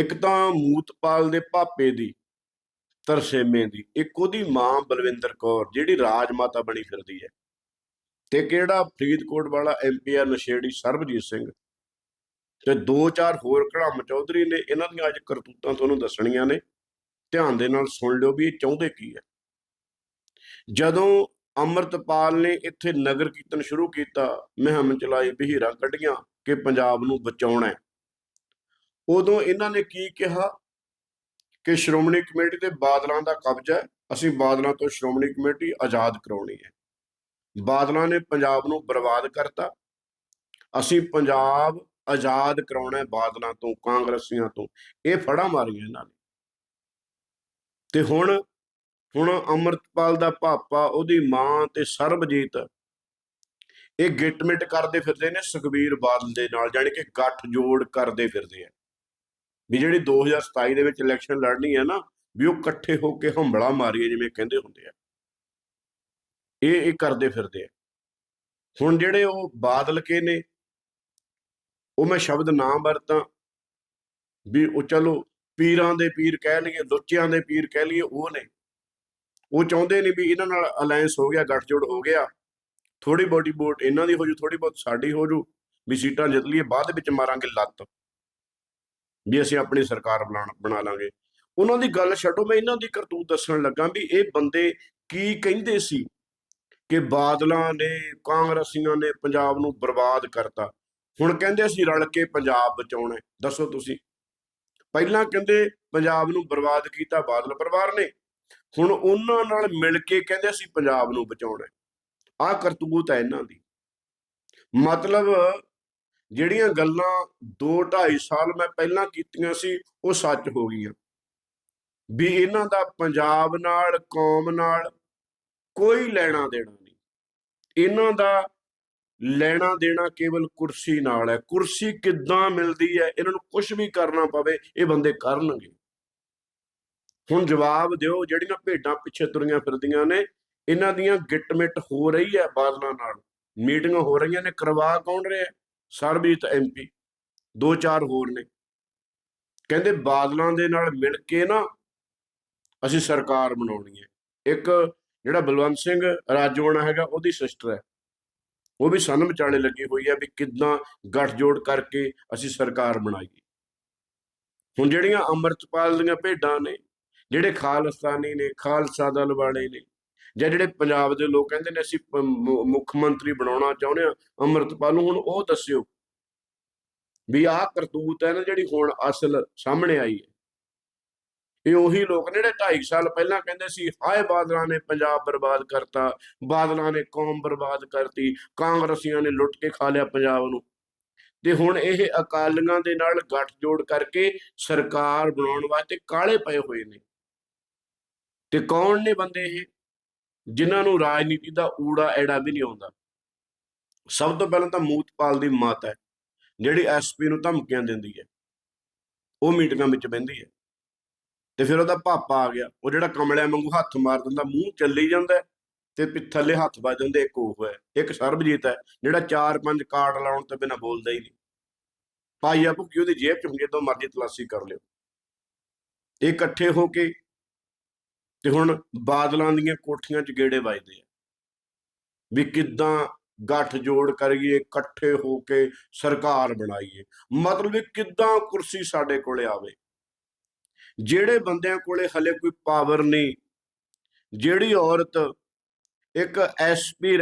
ਇੱਕ ਤਾਂ ਮੂਤਪਾਲ ਦੇ ਭਾਪੇ ਦੀ, ਤਰਸੇਮੇ ਦੀ, ਇੱਕ ਉਹਦੀ ਮਾਂ ਬਲਵਿੰਦਰ ਕੌਰ, ਜਿਹੜੀ ਰਾਜ ਮਾਤਾ ਬਣੀ ਫਿਰਦੀ ਹੈ। ਤੇ ਕਿਹੜਾ? ਫਰੀਦਕੋਟ ਵਾਲਾ ਐਮਪੀ ਆ ਨਸ਼ੇੜੀ ਸਰਬਜੀਤ ਸਿੰਘ। ਤੇ ਦੋ ਚਾਰ ਹੋਰ ਕੜਮ ਚੌਧਰੀ ਨੇ, ਇਹਨਾਂ ਦੀਆਂ ਅੱਜ ਕਰਤੂਤਾਂ ਤੁਹਾਨੂੰ ਦੱਸਣੀਆਂ ਨੇ। ਧਿਆਨ ਦੇ ਨਾਲ ਸੁਣ ਲਿਓ ਵੀ ਇਹ ਚਾਹੁੰਦੇ ਕੀ ਹੈ। ਜਦੋਂ ਅੰਮ੍ਰਿਤਪਾਲ ਨੇ ਇੱਥੇ ਨਗਰ ਕੀਰਤਨ ਸ਼ੁਰੂ ਕੀਤਾ, ਮਹਿਮ ਚਲਾਈ, ਬਹੀਰਾਂ ਕੱਢੀਆਂ ਕਿ ਪੰਜਾਬ ਨੂੰ ਬਚਾਉਣਾ ਹੈ। ਉਦੋਂ ਇਹਨਾਂ ਨੇ ਕੀ ਕਿਹਾ ਕਿ ਸ਼੍ਰੋਮਣੀ ਕਮੇਟੀ ਤੇ ਬਾਦਲਾਂ ਦਾ ਕਬਜ਼ਾ ਹੈ, ਅਸੀਂ ਬਾਦਲਾਂ ਤੋਂ ਸ਼੍ਰੋਮਣੀ ਕਮੇਟੀ ਆਜ਼ਾਦ ਕਰਾਉਣੀ ਹੈ। ਬਾਦਲਾਂ ਨੇ ਪੰਜਾਬ ਨੂੰ ਬਰਬਾਦ ਕਰਤਾ। ਅਸੀਂ ਪੰਜਾਬ ਆਜ਼ਾਦ ਕਰਾਉਣਾ ਹੈ ਬਾਦਲਾਂ ਤੋਂ, ਕਾਂਗਰਸੀਆਂ ਤੋਂ। ਇਹ ਫੜਾ ਮਾਰੀਆਂ ਇਹਨਾਂ ਨੇ। ਤੇ ਹੁਣ ਹੁਣ ਅਮਰਤਪਾਲ ਦਾ ਪਾਪਾ, ਉਹਦੀ ਮਾਂ ਤੇ ਸਰਬਜੀਤ ਇਹ ਗਿਟਮਿਟ ਕਰਦੇ ਫਿਰਦੇ ਨੇ, ਸੁਖਬੀਰ ਬਾਦਲ ਦੇ ਨਾਲ, ਜਾਣੀ ਕਿ ਗੱਠ ਜੋੜ ਕਰਦੇ ਫਿਰਦੇ ਆ। ਵੀ ਜਿਹੜੀ 2027 ਦੇ ਵਿੱਚ ਇਲੈਕਸ਼ਨ ਲੜਨੀ ਹੈ ਨਾ, ਵੀ ਉਹ ਇਕੱਠੇ ਹੋ ਕੇ ਹੰਬਲਾ ਮਾਰੀਏ ਜਿਵੇਂ ਕਹਿੰਦੇ ਹੁੰਦੇ ਆ। ਇਹ ਇਹ ਕਰਦੇ ਫਿਰਦੇ ਆ। ਹੁਣ ਜਿਹੜੇ ਉਹ ਬਾਦਲ ਕੇ ਨੇ, ਉਹ ਮੈਂ ਸ਼ਬਦ ਨਾ ਵਰਤਾਂ ਵੀ ਉਹ ਚਲੋ ਪੀਰਾਂ ਦੇ ਪੀਰ ਕਹਿ ਲਈਏ, ਲੁੱਚਿਆਂ ਦੇ ਪੀਰ ਕਹਿ ਲਈਏ, ਉਹ ਨੇ। ਉਹ ਚਾਹੁੰਦੇ ਨੇ ਵੀ ਇਹਨਾਂ ਨਾਲ ਅਲਾਈਅੰਸ ਹੋ ਗਿਆ, ਗੱਠਜੋੜ ਹੋ ਗਿਆ। ਥੋੜੀ ਬੋਡੀ ਵੋਟ ਇਹਨਾਂ ਦੀ ਹੋ ਜੂ ਥੋੜੀ ਬਹੁਤ ਸਾਡੀ ਹੋ ਜੂ, ਵੀ ਸੀਟਾਂ ਜਿੱਤ ਲਈਏ, ਬਾਅਦ ਵਿੱਚ ਮਾਰਾਂਗੇ ਲੱਤ। ਵੀ ਅਸੀਂ ਆਪਣੀ ਸਰਕਾਰ ਬਣਾ ਬਣਾ ਲਾਂਗੇ। ਉਹਨਾਂ ਦੀ ਗੱਲ ਛੱਡੋ, ਮੈਂ ਇਹਨਾਂ ਦੀ ਕਰਤੂਤ ਦੱਸਣ ਲੱਗਾ ਵੀ ਇਹ ਬੰਦੇ ਕੀ ਕਹਿੰਦੇ ਸੀ ਕਿ ਬਾਦਲਾਂ ਨੇ, ਕਾਂਗਰਸੀਆਂ ਨੇ ਪੰਜਾਬ ਨੂੰ ਬਰਬਾਦ ਕਰਤਾ। ਹੁਣ ਕਹਿੰਦੇ ਅਸੀਂ ਰਲ ਕੇ ਪੰਜਾਬ ਬਚਾਉਣਾ ਦੱਸੋ ਤੁਸੀਂ। ਪਹਿਲਾਂ ਕਹਿੰਦੇ ਪੰਜਾਬ ਨੂੰ ਬਰਬਾਦ ਕੀਤਾ ਬਾਦਲ ਪਰਿਵਾਰ ਨੇ। ਹੁਣ ਉਹਨਾਂ ਨਾਲ ਮਿਲ ਕੇ ਕਹਿੰਦੇ ਅਸੀਂ ਪੰਜਾਬ ਨੂੰ ਬਚਾਉਣਾ ਆਹ ਕਰਤੂਤ ਹੈ ਇਹਨਾਂ ਦੀ। ਮਤਲਬ ਜਿਹੜੀਆਂ ਗੱਲਾਂ 2 2.5 ਸਾਲ ਮੈਂ ਪਹਿਲਾਂ ਕੀਤੀਆਂ ਸੀ, ਉਹ ਸੱਚ ਹੋ ਗਈਆਂ। ਵੀ ਇਹਨਾਂ ਦਾ ਪੰਜਾਬ ਨਾਲ, ਕੌਮ ਨਾਲ ਕੋਈ ਲੈਣਾ ਦੇਣਾ ਨਹੀਂ। ਇਹਨਾਂ ਦਾ ਲੈਣਾ ਦੇਣਾ ਕੇਵਲ ਕੁਰਸੀ ਨਾਲ ਹੈ। ਕੁਰਸੀ ਕਿੱਦਾਂ ਮਿਲਦੀ ਹੈ, ਇਹਨਾਂ ਨੂੰ ਕੁਝ ਵੀ ਕਰਨਾ ਪਵੇ, ਇਹ ਬੰਦੇ ਕਰਨਗੇ। ਹੁਣ ਜਵਾਬ ਦਿਓ, ਜਿਹੜੀਆਂ ਭੇਡਾਂ ਪਿੱਛੇ ਤੁਰੀਆਂ ਫਿਰਦੀਆਂ ਨੇ, ਇਹਨਾਂ ਦੀਆਂ ਗਿੱਟਮਿਟ ਹੋ ਰਹੀ ਹੈ ਬਾਦਲਾਂ ਨਾਲ। ਮੀਟਿੰਗਾਂ ਹੋ ਰਹੀਆਂ ਨੇ, ਕਰਵਾ ਕੌਣ ਰਿਹਾ? ਸਰਬਜੀਤ ਐਮਪੀ ਦੋ ਚਾਰ ਹੋਰ ਨੇ। ਕਹਿੰਦੇ ਬਾਦਲਾਂ ਦੇ ਨਾਲ ਮਿਲ ਕੇ ਨਾ ਅਸੀਂ ਸਰਕਾਰ ਬਣਾਉਣੀ ਹੈ। ਇੱਕ ਜਿਹੜਾ ਬਲਵੰਤ ਸਿੰਘ ਰਾਜੋਣਾ ਹੈਗਾ, ਉਹਦੀ ਸਿਸਟਰ ਹੈ। ਉਹ ਵੀ ਸਾਨੂੰ ਵਿਚਾਲੇ ਲੱਗੀ ਹੋਈ ਹੈ ਵੀ ਕਿੱਦਾਂ ਗੱਠਜੋੜ ਕਰਕੇ ਅਸੀਂ ਸਰਕਾਰ ਬਣਾਈਏ। ਹੁਣ ਜਿਹੜੀਆਂ ਅੰਮ੍ਰਿਤਪਾਲ ਦੀਆਂ ਭੇਡਾਂ ਨੇ, ਜਿਹੜੇ ਖਾਲਸਤਾਨੀ ਨੇ, ਖਾਲਸਾ ਦਲ ਵਾਲੇ ਨੇ ਜਾਂ ਜਿਹੜੇ ਪੰਜਾਬ ਦੇ ਲੋਕ ਕਹਿੰਦੇ ਨੇ, ਅਸੀਂ ਮੁੱਖ ਮੰਤਰੀ ਬਣਾਉਣਾ ਚਾਹੁੰਦੇ ਆ ਅੰਮ੍ਰਿਤਪਾਲ ਨੂੰ ਹੁਣ ਉਹ ਦੱਸਿਓ ਵੀ ਆਹ ਕਰਤੂਤ ਹੈ ਨਾ, ਜਿਹੜੀ ਹੁਣ ਅਸਲ ਸਾਹਮਣੇ ਆਈ ਹੈ। ਇਹ ਉਹੀ ਲੋਕ ਨੇ ਜਿਹੜੇ 2.5 ਸਾਲ ਪਹਿਲਾਂ ਕਹਿੰਦੇ ਸੀ ਹਾਏ ਬਾਦਲਾਂ ਨੇ ਪੰਜਾਬ ਬਰਬਾਦ ਕਰਤਾ, ਬਾਦਲਾਂ ਨੇ ਕੌਮ ਬਰਬਾਦ ਕਰਤੀ, ਕਾਂਗਰਸੀਆਂ ਨੇ ਲੁੱਟ ਕੇ ਖਾ ਲਿਆ ਪੰਜਾਬ ਨੂੰ। ਤੇ ਹੁਣ ਇਹ ਅਕਾਲੀਆਂ ਦੇ ਨਾਲ ਗੱਠਜੋੜ ਕਰਕੇ ਸਰਕਾਰ ਬਣਾਉਣ ਵਾਸਤੇ ਕਾਲੇ ਪਏ ਹੋਏ ਨੇ। ਤੇ ਕੌਣ ਨੇ ਬੰਦੇ ਇਹ? ਜਿਨ੍ਹਾਂ ਨੂੰ ਰਾਜਨੀਤੀ ਦਾ ਊੜਾ ਐੜਾ ਵੀ ਨਹੀਂ ਆਉਂਦਾ। ਸਭ ਤੋਂ ਪਹਿਲਾਂ ਤਾਂ ਮੂਤਪਾਲ ਦੀ ਮਾਤਾ ਹੈ, ਜਿਹੜੀ ਐਸਪੀ ਨੂੰ ਧਮਕੀਆਂ ਦਿੰਦੀ ਹੈ। ਉਹ ਮੀਟਿੰਗਾਂ ਵਿੱਚ ਬਹਿੰਦੀ ਹੈ। ਤੇ ਫਿਰ ਉਹਦਾ ਪਾਪਾ ਆ ਗਿਆ। ਉਹ ਜਿਹੜਾ ਕਮਲਿਆਂ ਵਾਂਗੂ ਹੱਥ ਮਾਰ ਦਿੰਦਾ, ਮੂੰਹ ਚੱਲੀ ਜਾਂਦਾ ਤੇ ਪਿ- ਥੱਲੇ ਹੱਥ ਵੱਜ ਜਾਂਦੇ, ਇੱਕ ਉਹ ਹੈ, ਇੱਕ ਸਰਬਜੀਤ ਹੈ, ਜਿਹੜਾ ਚਾਰ ਪੰਜ ਕਾਰਡ ਲਾਉਣ ਤੋਂ ਬਿਨਾ ਬੋਲਦਾ ਹੀ ਨਹੀਂ। ਪਾਈਆ ਭੁੱਕੀ ਉਹਦੀ ਜੇਬ ਚ ਹੁੰਦੀ ਹੈ? ਜਦੋਂ ਮਰਜ਼ੀ ਤਲਾਸ਼ੀ ਕਰ ਲਿਓ। ਇਹ ਇਕੱਠੇ ਹੋ ਕੇ ਤੇ ਹੁਣ ਬਾਦਲਾਂ ਦੀਆਂ ਕੋਠੀਆਂ 'ਚ ਗੇੜੇ ਵੱਜਦੇ ਆ। ਵੀ ਕਿੱਦਾਂ ਗੱਠ ਜੋੜ ਕਰੀਏ, ਇਕੱਠੇ ਹੋ ਕੇ ਸਰਕਾਰ ਬਣਾਈਏ। ਮਤਲਬ ਕਿੱਦਾਂ ਕੁਰਸੀ ਸਾਡੇ ਕੋਲੇ ਆਵੇ। ਜਿਹੜੇ ਬੰਦਿਆਂ ਕੋਲੇ ਹਲੇ ਕੋਈ ਪਾਵਰ ਨਹੀਂ, ਜਿਹੜੀ ਔਰਤ ਇੱਕ ਐਸਪੀ